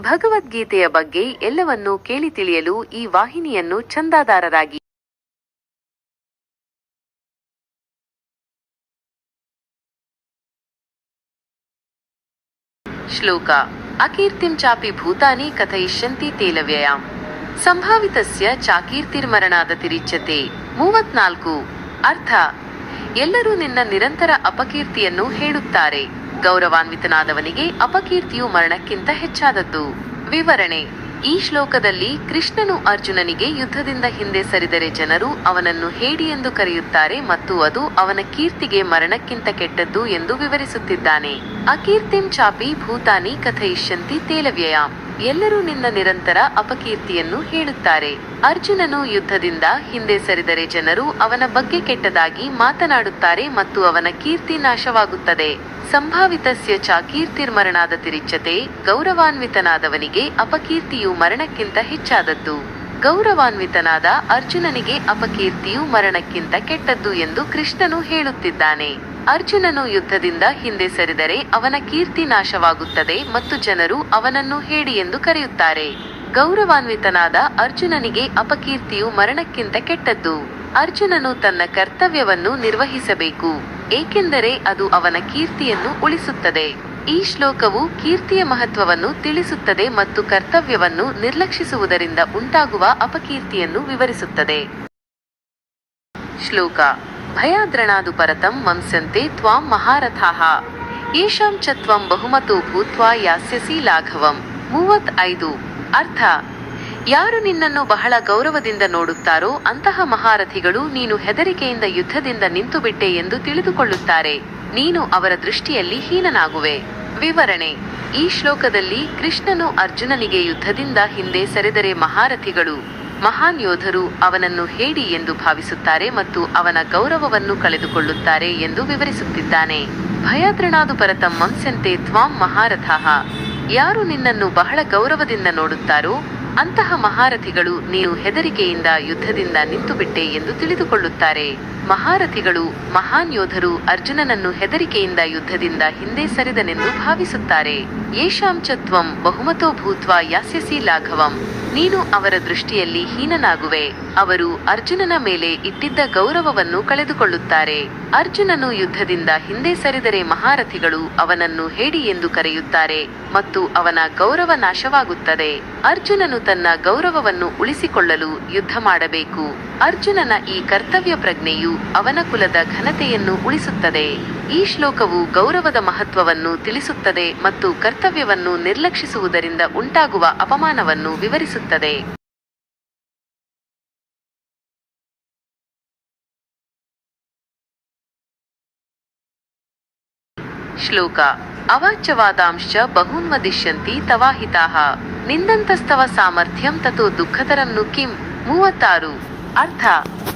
ಭಗವದ್ಗೀತೆಯ ಬಗ್ಗೆ ಎಲ್ಲವನ್ನೂ ಕೇಳಿ ತಿಳಿಯಲು ಈ ವಾಹಿನಿಯನ್ನು ಚಂದಾದಾರರಾಗಿ ಶ್ಲೋಕ, ಅಕೀರ್ತಿಂ ಚಾಪಿ ಭೂತಾನಿ ಕಥಯಿಷ್ಯಂತಿ ತೇಲವ್ಯಯ ಸಂಭಾವಿತಸ್ಯ ಚಾಕೀರ್ತಿರ್ಮರಣಾದ ತಿರಿಚ್ಯತೆ. ಮೂವತ್ನಾಲ್ಕು. ಅರ್ಥ. ಎಲ್ಲರೂ ನಿನ್ನ ನಿರಂತರ ಅಪಕೀರ್ತಿಯನ್ನು ಹೇಳುತ್ತಾರೆ. ಗೌರವಾನ್ವಿತನಾದವನಿಗೆ ಅಪಕೀರ್ತಿಯು ಮರಣಕ್ಕಿಂತ ಹೆಚ್ಚಾದದ್ದು. ವಿವರಣೆ. ಈ ಶ್ಲೋಕದಲ್ಲಿ ಕೃಷ್ಣನು ಅರ್ಜುನನಿಗೆ ಯುದ್ಧದಿಂದ ಹಿಂದೆ ಸರಿದರೆ ಜನರು ಅವನನ್ನು ಹೇಡಿ ಎಂದು ಕರೆಯುತ್ತಾರೆ ಮತ್ತು ಅದು ಅವನ ಕೀರ್ತಿಗೆ ಮರಣಕ್ಕಿಂತ ಕೆಟ್ಟದ್ದು ಎಂದು ವಿವರಿಸುತ್ತಿದ್ದಾನೆ. ಅಕೀರ್ತಿಂ ಚಾಪಿ ಭೂತಾನಿ ಕಥಯಿಷ್ಯಂತಿ ತೇಲವ್ಯಯಾಂ. ಎಲ್ಲರೂ ನಿನ್ನ ನಿರಂತರ ಅಪಕೀರ್ತಿಯನ್ನು ಹೇಳುತ್ತಾರೆ. ಅರ್ಜುನನು ಯುದ್ಧದಿಂದ ಹಿಂದೆ ಸರಿದರೆ ಜನರು ಅವನ ಬಗ್ಗೆ ಕೆಟ್ಟದಾಗಿ ಮಾತನಾಡುತ್ತಾರೆ ಮತ್ತು ಅವನ ಕೀರ್ತಿ ನಾಶವಾಗುತ್ತದೆ. ಸಂಭಾವಿತಸ್ಯ ಚ ಕೀರ್ತಿರ್ಮರಣಾದ ತಿರಿಚ್ಛತೆ ಗೌರವಾನ್ವಿತನಾದವನಿಗೆ ಅಪಕೀರ್ತಿಯು ಮರಣಕ್ಕಿಂತ ಹೆಚ್ಚಾದದ್ದು. ಗೌರವಾನ್ವಿತನಾದ ಅರ್ಜುನನಿಗೆ ಅಪಕೀರ್ತಿಯು ಮರಣಕ್ಕಿಂತ ಕೆಟ್ಟದ್ದು ಎಂದು ಕೃಷ್ಣನು ಹೇಳುತ್ತಿದ್ದಾನೆ. ಅರ್ಜುನನು ಯುದ್ಧದಿಂದ ಹಿಂದೆ ಸರಿದರೆ ಅವನ ಕೀರ್ತಿ ನಾಶವಾಗುತ್ತದೆ ಮತ್ತು ಜನರು ಅವನನ್ನು ಹೇಡಿ ಎಂದು ಕರೆಯುತ್ತಾರೆ. ಗೌರವಾನ್ವಿತನಾದ ಅರ್ಜುನನಿಗೆ ಅಪಕೀರ್ತಿಯು ಮರಣಕ್ಕಿಂತ ಕೆಟ್ಟದ್ದು. ಅರ್ಜುನನು ತನ್ನ ಕರ್ತವ್ಯವನ್ನು ನಿರ್ವಹಿಸಬೇಕು, ಏಕೆಂದರೆ ಅದು ಅವನ ಕೀರ್ತಿಯನ್ನು ಉಳಿಸುತ್ತದೆ. ಈ ಶ್ಲೋಕವು ಕೀರ್ತಿಯ ಮಹತ್ವವನ್ನು ತಿಳಿಸುತ್ತದೆ ಮತ್ತು ಕರ್ತವ್ಯವನ್ನು ನಿರ್ಲಕ್ಷಿಸುವುದರಿಂದ ಉಂಟಾಗುವ ಅಪಕೀರ್ತಿಯನ್ನು ವಿವರಿಸುತ್ತದೆ. ಶ್ಲೋಕ ಭಯಾದ್ರಣಾದು ಪರತಂ ವಂಸಂತೆ ತ್ವಾಂ ಮಹಾರಥಾಃ. ಏಷಾಂ ಚತ್ವಂ ತ್ವಂ ಬಹುಮತೋ ಭೂತ್ವಾ ಯಾಸ್ಯಸಿ ಲಾಘವಂ. ಮೂವತ್ ಐದು. ಅರ್ಥ. ಯಾರು ನಿನ್ನನ್ನು ಬಹಳ ಗೌರವದಿಂದ ನೋಡುತ್ತಾರೋ ಅಂತಹ ಮಹಾರಥಿಗಳು ನೀನು ಹೆದರಿಕೆಯಿಂದ ಯುದ್ಧದಿಂದ ನಿಂತು ಬಿಟ್ಟೆ ಎಂದು ತಿಳಿದುಕೊಳ್ಳುತ್ತಾರೆ. ನೀನು ಅವರ ದೃಷ್ಟಿಯಲ್ಲಿ ಹೀನನಾಗುವೆ. ವಿವರಣೆ. ಈ ಶ್ಲೋಕದಲ್ಲಿ ಕೃಷ್ಣನು ಅರ್ಜುನನಿಗೆ ಯುದ್ಧದಿಂದ ಹಿಂದೆ ಸರಿದರೆ ಮಹಾರಥಿಗಳು. ಮಹಾನ್ ಯೋಧರು ಅವನನ್ನು ಹೇಡಿ ಎಂದು ಭಾವಿಸುತ್ತಾರೆ ಮತ್ತು ಅವನ ಗೌರವವನ್ನು ಕಳೆದುಕೊಳ್ಳುತ್ತಾರೆ ಎಂದು ವಿವರಿಸುತ್ತಿದ್ದಾನೆ. ಪರತಂ ಮಂಸಂತೆ ತ್ವಾಂ ಮಹಾರಥಃ. ಯಾರು ನಿನ್ನನ್ನು ಬಹಳ ಗೌರವದಿಂದ ನೋಡುತ್ತಾರೋ, ಅಂತಹ ಮಹಾರಥಿಗಳು ನೀನು ಹೆದರಿಕೆಯಿಂದ ಯುದ್ಧದಿಂದ ನಿಂತುಬಿಟ್ಟೆ ಎಂದು ತಿಳಿದುಕೊಳ್ಳುತ್ತಾರೆ. ಮಹಾರಥಿಗಳು, ಮಹಾನ್ ಯೋಧರು ಅರ್ಜುನನನ್ನು ಹೆದರಿಕೆಯಿಂದ ಯುದ್ಧದಿಂದ ಹಿಂದೆ ಸರಿದನೆಂದು ಭಾವಿಸುತ್ತಾರೆ. ಯೇಷಾಂಚತ್ವಂ ಬಹುಮತೋ ಭೂತ್ವ ಯಾಸ್ಯಸಿ ಲಾಘವಂ. ನೀನು ಅವರ ದೃಷ್ಟಿಯಲ್ಲಿ ಹೀನನಾಗುವೆ. ಅವರು ಅರ್ಜುನನ ಮೇಲೆ ಇಟ್ಟಿದ್ದ ಗೌರವವನ್ನು ಕಳೆದುಕೊಳ್ಳುತ್ತಾರೆ. ಅರ್ಜುನನು ಯುದ್ಧದಿಂದ ಹಿಂದೆ ಸರಿದರೆ ಮಹಾರಥಿಗಳು ಅವನನ್ನು ಹೇಡಿ ಎಂದು ಕರೆಯುತ್ತಾರೆ ಮತ್ತು ಅವನ ಗೌರವ ನಾಶವಾಗುತ್ತದೆ. ಅರ್ಜುನನು ತನ್ನ ಗೌರವವನ್ನು ಉಳಿಸಿಕೊಳ್ಳಲು ಯುದ್ಧ ಮಾಡಬೇಕು. ಅರ್ಜುನನ ಈ ಕರ್ತವ್ಯ ಪ್ರಜ್ಞೆಯು ಅವನ ಕುಲದ ಘನತೆಯನ್ನು ಉಳಿಸುತ್ತದೆ. ಈ ಶ್ಲೋಕವು ಗೌರವದ ಮಹತ್ವವನ್ನು ತಿಳಿಸುತ್ತದೆ ಮತ್ತು ಕರ್ತವ್ಯವನ್ನು ನಿರ್ಲಕ್ಷಿಸುವುದರಿಂದ ಉಂಟಾಗುವ ಅಪಮಾನವನ್ನು ವಿವರಿಸುತ್ತದೆ. ಶ್ಲೋಕ. ಅವಾಚ್ಯವಾದಾಂಶ ಬಹೂನ್ ವದಿಷ್ಯಂತಿ ತವಾಹಿತಾಹ. ನಿಂದಂತಸ್ತವ ಸಾಮರ್ಥ್ಯಂ ತತೋ ದುಃಖತರನ್ನು ಕಿಂ. ಮೂವತ್ತಾರು. ಅರ್ಥ.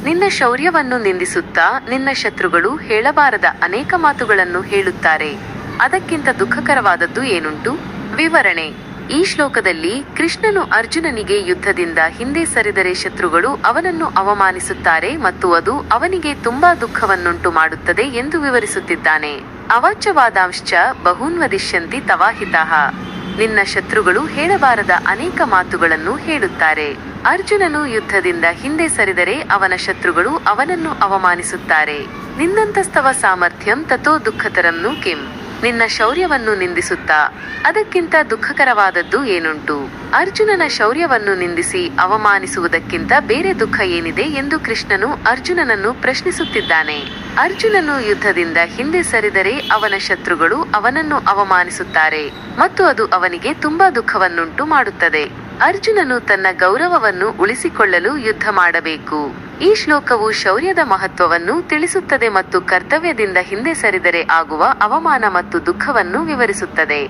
ನಿನ್ನ ಶೌರ್ಯವನ್ನು ನಿಂದಿಸುತ್ತಾ ನಿನ್ನ ಶತ್ರುಗಳು ಹೇಳಬಾರದ ಅನೇಕ ಮಾತುಗಳನ್ನು ಹೇಳುತ್ತಾರೆ. ಅದಕ್ಕಿಂತ ದುಃಖಕರವಾದದ್ದು ಏನುಂಟು? ವಿವರಣೆ. ಈ ಶ್ಲೋಕದಲ್ಲಿ ಕೃಷ್ಣನು ಅರ್ಜುನನಿಗೆ ಯುದ್ಧದಿಂದ ಹಿಂದೆ ಸರಿದರೆ ಶತ್ರುಗಳು ಅವನನ್ನು ಅವಮಾನಿಸುತ್ತಾರೆ ಮತ್ತು ಅದು ಅವನಿಗೆ ತುಂಬಾ ದುಃಖವನ್ನುಂಟು ಮಾಡುತ್ತದೆ ಎಂದು ವಿವರಿಸುತ್ತಿದ್ದಾನೆ. ಅವಾಚ್ಯವಾದಾಂಶ್ಚ ಬಹೂನ್ವದಿಷ್ಯಂತಿ ತವಾಹಿತಾಹ ತವಾಹಿತಃ ನಿನ್ನ ಶತ್ರುಗಳು ಹೇಳಬಾರದ ಅನೇಕ ಮಾತುಗಳನ್ನು ಹೇಳುತ್ತಾರೆ. ಅರ್ಜುನನು ಯುದ್ಧದಿಂದ ಹಿಂದೆ ಸರಿದರೆ ಅವನ ಶತ್ರುಗಳು ಅವನನ್ನು ಅವಮಾನಿಸುತ್ತಾರೆ. ನಿನ್ನಂತಸ್ತವ ಸಾಮರ್ಥ್ಯಂ ತಥೋ ದುಃಖತರನ್ನು ಕಿಂ. ನಿನ್ನ ಶೌರ್ಯವನ್ನು ನಿಂದಿಸುತ್ತಾ? ಅದಕ್ಕಿಂತ ದುಃಖಕರವಾದದ್ದು ಏನುಂಟು? ಅರ್ಜುನನ ಶೌರ್ಯವನ್ನು ನಿಂದಿಸಿ ಅವಮಾನಿಸುವುದಕ್ಕಿಂತ ಬೇರೆ ದುಃಖ ಏನಿದೆ ಎಂದು ಕೃಷ್ಣನು ಅರ್ಜುನನನ್ನು ಪ್ರಶ್ನಿಸುತ್ತಿದ್ದಾನೆ. ಅರ್ಜುನನು ಯುದ್ಧದಿಂದ ಹಿಂದೆ ಸರಿದರೆ ಅವನ ಶತ್ರುಗಳು ಅವನನ್ನು ಅವಮಾನಿಸುತ್ತಾರೆ ಮತ್ತು ಅದು ಅವನಿಗೆ ತುಂಬಾ ದುಃಖವನ್ನುಂಟು ಮಾಡುತ್ತದೆ. ಅರ್ಜುನನು ತನ್ನ ಗೌರವವನ್ನು ಉಳಿಸಿಕೊಳ್ಳಲು ಯುದ್ಧ ಮಾಡಬೇಕು. ಈ ಶ್ಲೋಕವು ಶೌರ್ಯದ ಮಹತ್ವವನ್ನು ತಿಳಿಸುತ್ತದೆ ಮತ್ತು ಕರ್ತವ್ಯದಿಂದ ಹಿಂದೆ ಸರಿದರೆ ಆಗುವ ಅವಮಾನ ಮತ್ತು ದುಃಖವನ್ನು ವಿವರಿಸುತ್ತದೆ.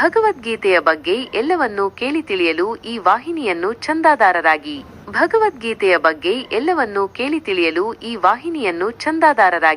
ಭಗವದ್ಗೀತೆಯ ಬಗ್ಗೆ ಎಲ್ಲವನ್ನೂ ಕೇಳಿ ತಿಳಿಯಲು ಈ ವಾಹಿನಿಯನ್ನು ಚಂದಾದಾರರಾಗಿ ಭಗವದ್ಗೀತೆಯ ಬಗ್ಗೆ ಎಲ್ಲವನ್ನೂ ಕೇಳಿ ತಿಳಿಯಲು ಈ ವಾಹಿನಿಯನ್ನು ಚಂದಾದಾರರಾಗಿ